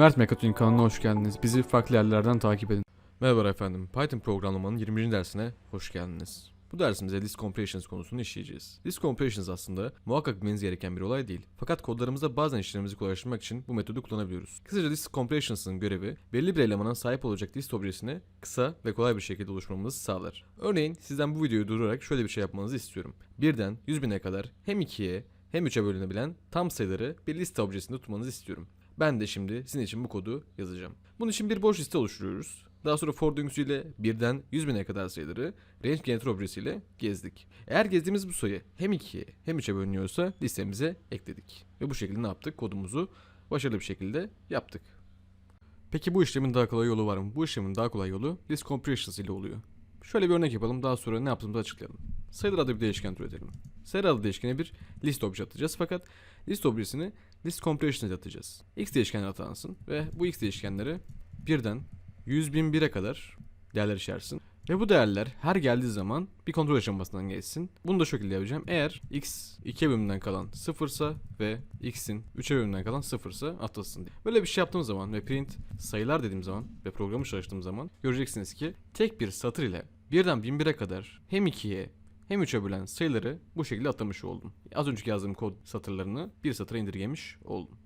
Mert Mekatürk kanalına hoş geldiniz. Bizi farklı yerlerden takip edin. Merhaba efendim. Python programlamanın 20. dersine hoş geldiniz. Bu dersimizde list compressions konusunu işleyeceğiz. List compressions aslında muhakkak bilmeniz gereken bir olay değil. Fakat kodlarımızda bazen işlerimizi kolaylaştırmak için bu metodu kullanabiliyoruz. Kısaca list compressions'ın görevi belli bir elemana sahip olacak list objesini kısa ve kolay bir şekilde oluşturmamızı sağlar. Örneğin sizden bu videoyu durdurarak şöyle bir şey yapmanızı istiyorum. Birden 100 bine kadar hem 2'ye hem 3'e bölünebilen tam sayıları bir liste objesinde tutmanızı istiyorum. Ben de şimdi sizin için bu kodu yazacağım. Bunun için bir boş liste oluşturuyoruz. Daha sonra for döngüsüyle birden 100 bine kadar sayıları range genetor objesiyle gezdik. Eğer gezdiğimiz bu sayı hem 2'ye hem 3'e bölünüyorsa listemize ekledik. Ve bu şekilde ne yaptık? Kodumuzu başarılı bir şekilde yaptık. Peki bu işlemin daha kolay yolu var mı? Bu işlemin daha kolay yolu list compressions ile oluyor. Şöyle bir örnek yapalım daha sonra ne yaptığımızı açıklayalım. Sayılar adlı bir değişken türetelim. Sayılar adlı değişkene bir list obje atacağız fakat list objesini list compression ile atacağız. X değişkenler atansın ve bu X değişkenleri birden 100.001'e kadar değerler içersin. Ve bu değerler her geldiği zaman bir kontrol aşamasından geçsin. Bunu da şu şekilde yapacağım. Eğer x 2'ye bölümünden kalan 0 ise ve x'in 3'e bölümünden kalan 0 ise atılsın diye. Böyle bir şey yaptığım zaman ve print sayılar dediğim zaman ve programı çalıştığım zaman göreceksiniz ki tek bir satır ile birden 1001'e kadar hem 2'ye hem 3'e bölen sayıları bu şekilde atamış oldum. Az önceki yazdığım kod satırlarını bir satıra indirgemiş oldum.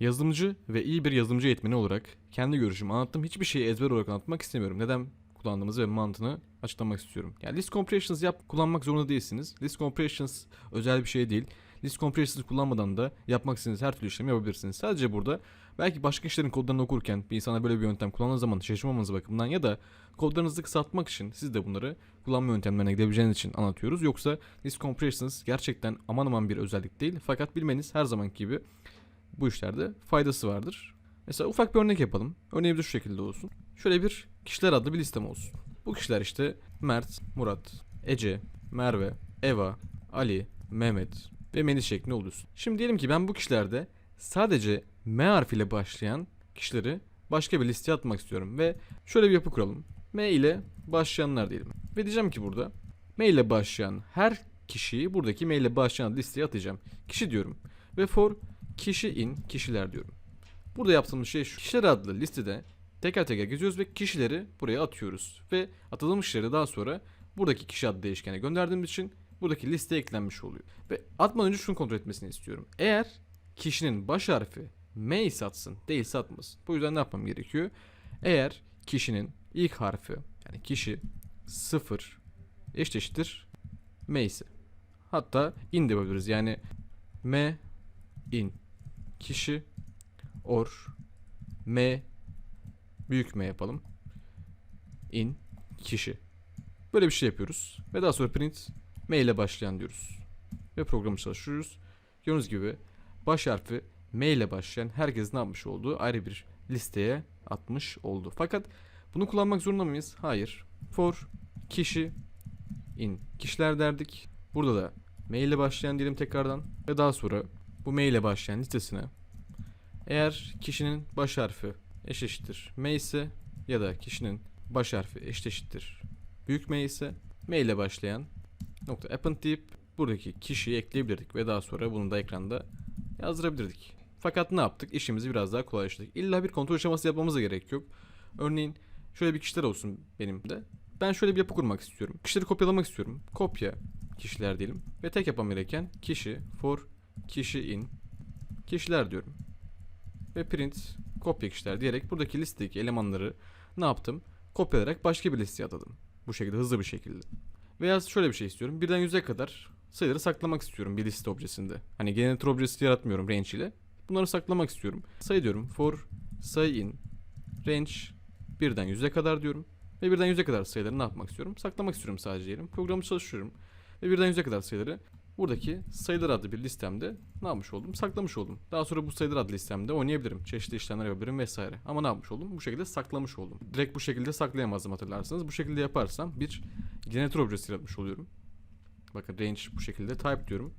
Yazılımcı ve iyi bir yazılımcı eğitmeni olarak kendi görüşümü anlattım. Hiçbir şeyi ezber olarak anlatmak istemiyorum. Neden kullandığımızı ve mantığını açıklamak istiyorum. Yani list compressions yap kullanmak zorunda değilsiniz. List compressions özel bir şey değil. List compressions kullanmadan da yapmak istediğiniz her türlü işlemi yapabilirsiniz. Sadece burada belki başka işlerin kodlarını okurken bir insana böyle bir yöntem kullandığı zaman şaşırmamanız bakımından ya da kodlarınızı kısaltmak için siz de bunları kullanma yöntemlerine gidebileceğiniz için anlatıyoruz. Yoksa list compressions gerçekten aman aman bir özellik değil. Fakat bilmeniz her zamanki gibi bu işlerde faydası vardır. Mesela ufak bir örnek yapalım. Örneğimiz şu şekilde olsun. Şöyle bir kişiler adlı bir listem olsun. Bu kişiler işte Mert, Murat, Ece, Merve, Eva, Ali, Mehmet ve Melis şeklinde olursun. Şimdi diyelim ki ben bu kişilerde sadece M harfiyle başlayan kişileri başka bir listeye atmak istiyorum ve şöyle bir yapı kuralım. M ile başlayanlar diyelim. Ve diyeceğim ki burada M ile başlayan her kişiyi buradaki M ile başlayan listeye atacağım. Kişi diyorum. Ve for kişi in kişiler diyorum. Burada yaptığımız şey şu. Kişiler adlı listede teker teker geziyoruz ve kişileri buraya atıyoruz. Ve atılmış kişileri daha sonra buradaki kişi adlı değişkene gönderdiğimiz için buradaki listeye eklenmiş oluyor. Ve atmadan önce şunu kontrol etmesini istiyorum. Eğer kişinin baş harfi M ise atsın değilse. Bu yüzden ne yapmam gerekiyor? Eğer kişinin ilk harfi yani kişi 0 eşittir M ise. Hatta in de yapabiliriz. Yani M in kişi or m büyük m yapalım. in kişi. Böyle bir şey yapıyoruz. Ve daha sonra print m ile başlayan diyoruz. Ve programı çalıştırıyoruz. Gördüğünüz gibi baş harfi m ile başlayan herkes ne yapmış olduğu ayrı bir listeye atmış oldu. Fakat bunu kullanmak zorunda mıyız? Hayır. For kişi in kişiler derdik. Burada da m ile başlayan diyelim tekrardan. Ve daha sonra bu M ile başlayan listesine eğer kişinin baş harfi eşittir M ise ya da kişinin baş harfi eşittir büyük M ise M ile başlayan nokta append deyip buradaki kişiyi ekleyebilirdik ve daha sonra bunu da ekranda yazdırabilirdik. Fakat ne yaptık? İşimizi biraz daha kolaylaştırdık. İlla bir kontrol aşaması yapmamıza gerek yok. Örneğin şöyle bir kişiler olsun benim de. Ben şöyle bir yapı kurmak istiyorum. Kişileri kopyalamak istiyorum. Kopya kişiler diyelim. Ve tek yapmam gereken kişi for kişi in kişiler diyorum. Ve print kopya kişiler diyerek buradaki listedeki elemanları ne yaptım? Kopyalayarak başka bir listeye atadım. Bu şekilde hızlı bir şekilde. Veya şöyle bir şey istiyorum. Birden yüze kadar sayıları saklamak istiyorum bir liste objesinde. Hani generator objesi yaratmıyorum range ile. Bunları saklamak istiyorum. Sayı diyorum for sayı in range birden yüze kadar diyorum. Ve birden yüze kadar sayıları ne yapmak istiyorum? Saklamak istiyorum sadece diyelim. Programı çalıştırıyorum. Ve birden yüze kadar sayıları buradaki sayılar adlı bir listemde ne yapmış oldum? Saklamış oldum. Daha sonra bu sayılar adlı listemde oynayabilirim. Çeşitli işlemler yapabilirim vesaire. Ama ne yapmış oldum? Bu şekilde saklamış oldum. Direkt bu şekilde saklayamazdım hatırlarsanız. Bu şekilde yaparsam bir generator objesi yaratmış oluyorum. Bakın range bu şekilde type diyorum.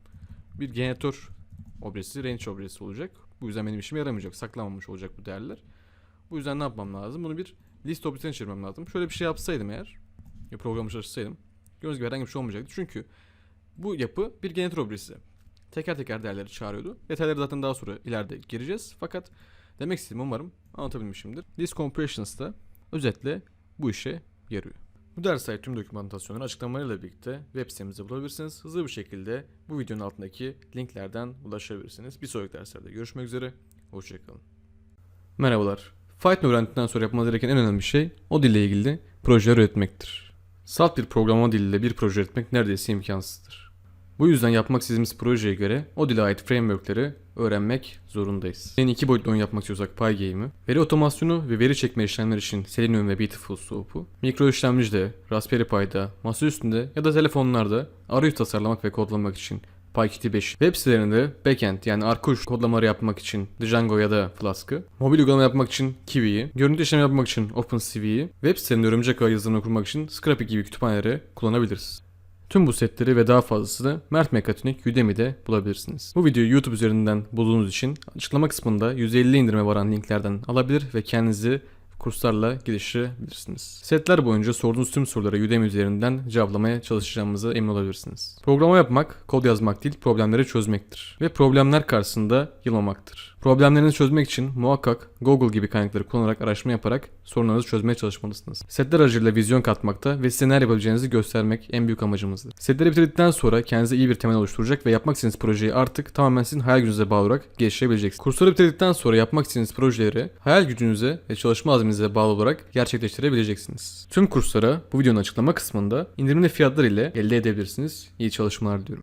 Bir generator objesi range objesi olacak. Bu yüzden benim işime yaramayacak. Saklanmamış olacak bu değerler. Bu yüzden ne yapmam lazım? Bunu bir list objesine çevirmem lazım. Şöyle bir şey yapsaydım eğer, ya programı çalıştırsaydım, gördüğünüz gibi herhangi bir şey olmayacaktı. Çünkü bu yapı bir generator objesi. Teker teker değerleri çağırıyordu. Detayları zaten daha sonra ileride gireceğiz. Fakat Demek istediğimi umarım anlatabilmişimdir. List Compressions da özetle bu işe yarıyor. Bu derse ait tüm dokümantasyonları açıklamalarıyla birlikte web sitemizde bulabilirsiniz. Hızlı bir şekilde bu videonun altındaki linklerden ulaşabilirsiniz. Bir sonraki derslerde görüşmek üzere. Hoşçakalın. Merhabalar. Python öğrendikten sonra yapmanız gereken en önemli şey o dille ilgili projeler üretmektir. Salt bir programlama diliyle bir proje üretmek neredeyse imkansızdır. Bu yüzden yapmak istediğimiz projeye göre o dile ait frameworkleri öğrenmek zorundayız. Yeni iki boyutlu oyun yapmak istiyorsak Pygame'i, veri otomasyonu ve veri çekme işlemleri için Selenium ve Beautiful Soap'u, mikro işlemcide, Raspberry Pi'da, masaüstünde ya da telefonlarda arayüz tasarlamak ve kodlamak için PyKit 5. Web sitelerinde backend yani arka uç kodlamaları yapmak için Django ya da Flask'ı, mobil uygulama yapmak için Kiwi'yi, görüntü işlemi yapmak için OpenCV'yi, web sitelerinde örümcek ağ yazılımını kurmak için Scrapy gibi kütüphaneleri kullanabiliriz. Tüm bu setleri ve daha fazlasını Mert Mekatronik Udemy'de bulabilirsiniz. Bu videoyu YouTube üzerinden bulduğunuz için açıklama kısmında 150 indirime varan linklerden alabilir ve kendinizi kurslarla geliştirebilirsiniz. Setler boyunca sorduğunuz tüm sorulara Udemy üzerinden cevaplamaya çalışacağımıza emin olabilirsiniz. Programa yapmak, kod yazmak değil, problemleri çözmektir. Ve problemler karşısında yılmamaktır. Problemlerinizi çözmek için muhakkak Google gibi kaynakları kullanarak araştırma yaparak sorunlarınızı çözmeye çalışmalısınız. Setler aracılığıyla vizyon katmakta ve size neler yapabileceğinizi göstermek en büyük amacımızdır. Setleri bitirdikten sonra kendinize iyi bir temel oluşturacak ve yapmak istediğiniz projeyi artık tamamen sizin hayal gücünüze bağlı olarak geliştirebileceksiniz. Kursları bitirdikten sonra yapmak istediğiniz projeleri hayal gücünüze ve çalışma azminize bağlı olarak gerçekleştirebileceksiniz. Tüm kurslara bu videonun açıklama kısmında indirimli fiyatlar ile elde edebilirsiniz. İyi çalışmalar diliyorum.